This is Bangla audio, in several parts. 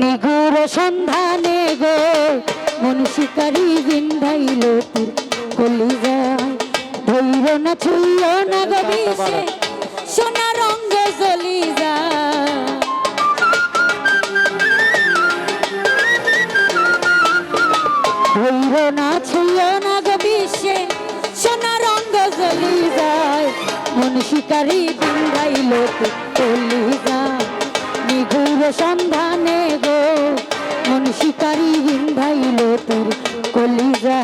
নিগুর সন্ধানে গো, মন শিকারি বিন্ধাইল তোর কলি যায় ধৈর না ছুইয় না গো বিষে, সোনা রঙ্গ জ্বলি যায়। ধৈর না ছুইয় না গো বিষে, সোনা রঙ্গ জ্বলি যায়। মন শিকারি বিন্ধাইল তোর কলি নিগুর সন্ধানে গো মন শিকারি বিন্ধাইল তোর কলিজা।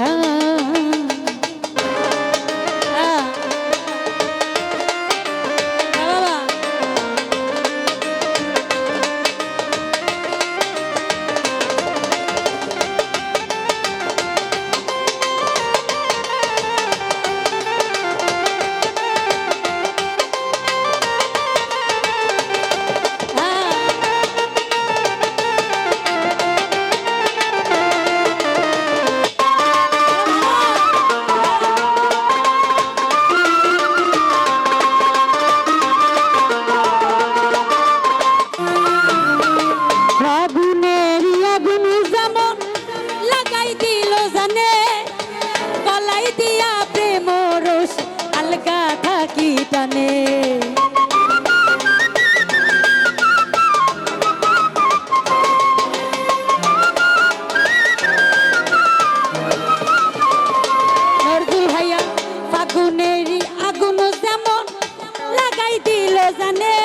দিল জানে,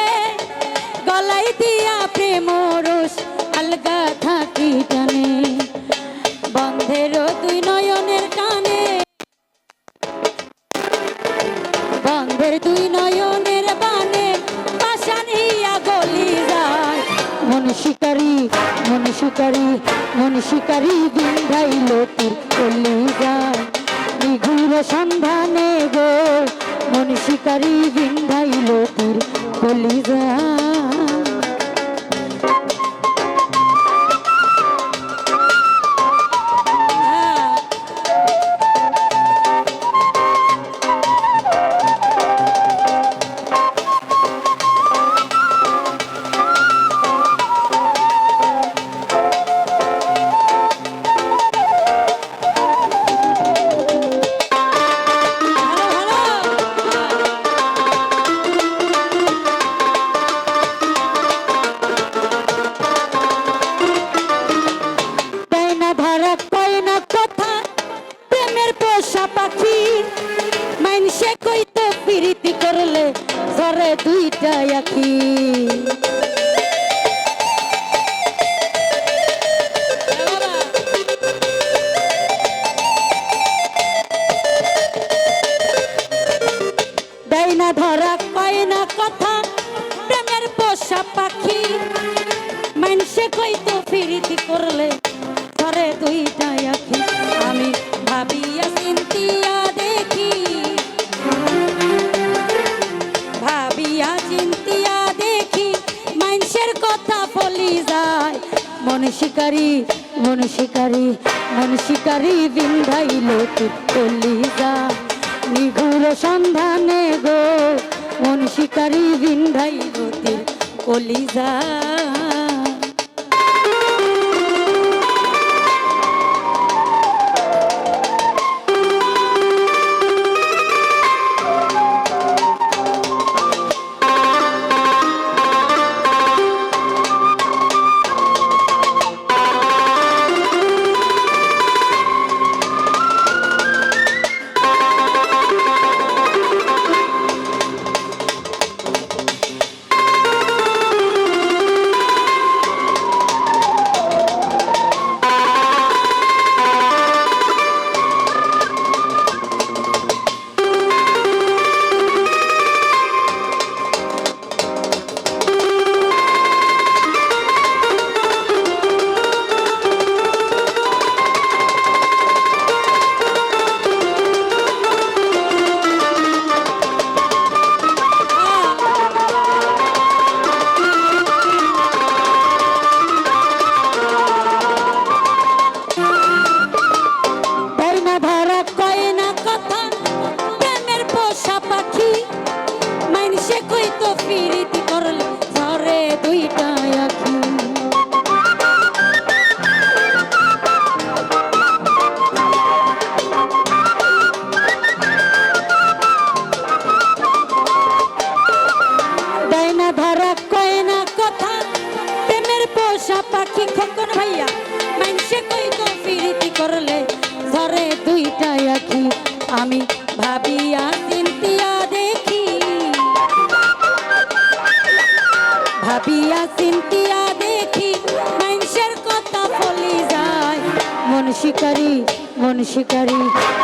গলাই দিয়া প্রেম রস, আলগা থাকি টানে বন্ধের দুই নয়নের টানে বন্ধের দুই নয়নের বানে, পাশান গলি যায়। মন শিকারি মন শিকারি মন শিকারি বিন্ধাইল তোর গলি যায়। নিঘুর সন্ধানে গো মন শিকারি বিন্ধাইল তোর গলি ধরে দুইটা আখি না ধরা, কয় কথা, প্রেমের পোষা পাখি। মানুষে কইতো ফিরিতি করলে দুইটা মন শিকারি মন শিকারি মন শিকারি বিন্ধাইল যায় নিঘুর সন্ধানে গো, মন শিকারি বিন্ধাইল কলিজা খোকন ভাইয়া মানুষে কই তো করলে? ধরে দুইটা আমি ভাবিয়া চিন্তিয়া দেখি। ভাবিয়া চিন্তিয়া দেখি মানুষের কথা ফলি যায়। মন শিকারি মন শিকারি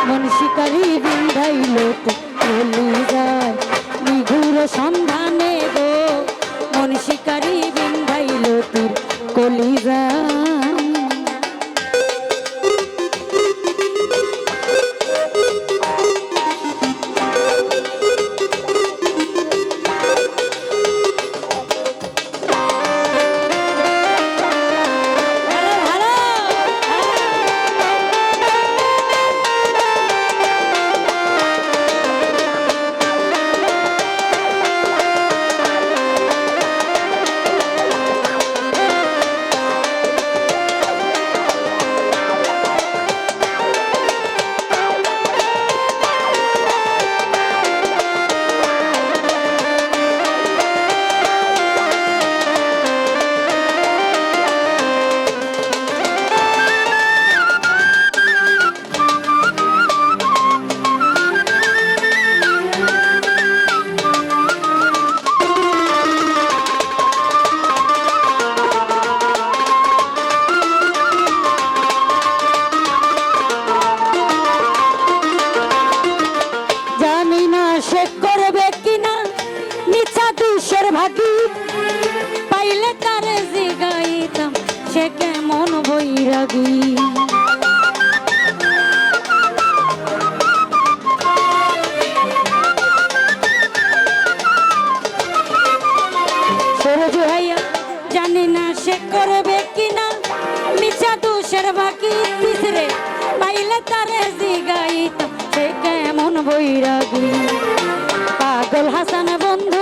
মন শিকারি বিন্ধাই লোক ফলি যায়। নিঘুর সন্ধানে গো দুষের পাইলে তারে জিগাইতাম সে কেমন বৈরাগী জানি না সে করবে কিনা, মিছা দুষের বাকি তিসরে পাইলে তারে জিগাইতাম সে কেমন বৈরাগী পাগল হাসান বন্ধুর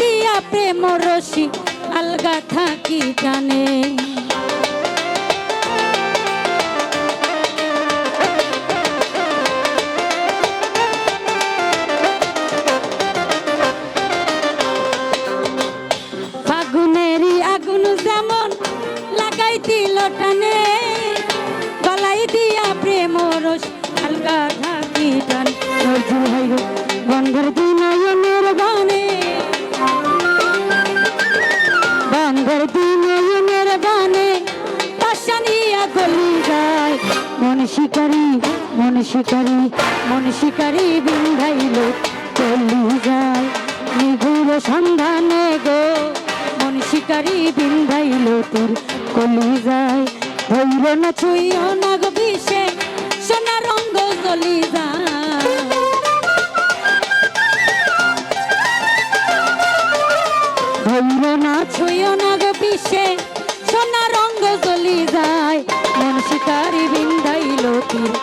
দিয়া প্রেম রশি আলগা থাকি জানে। ফাগুনেরই আগুন যেমন লাগাই দিল টানে, গলাই দিয়া প্রেম রস হালকা থাকি টান নজরুল শিকারি, মন শিকারি মন শিকারি বিন্ধাইল, চলি যায় নিগুর সন্ধানে গো। মন শিকারি বিন্ধাইল, তোর কলি যায়। ধৈর না ছুইও না গো বিষে, সোনা রঙ্গ চলি যায়। ধৈর না ছুঁয়ো না পিসে সোনা রঙ্গ জ্বলি যায়। মন শিকারি তীর কলি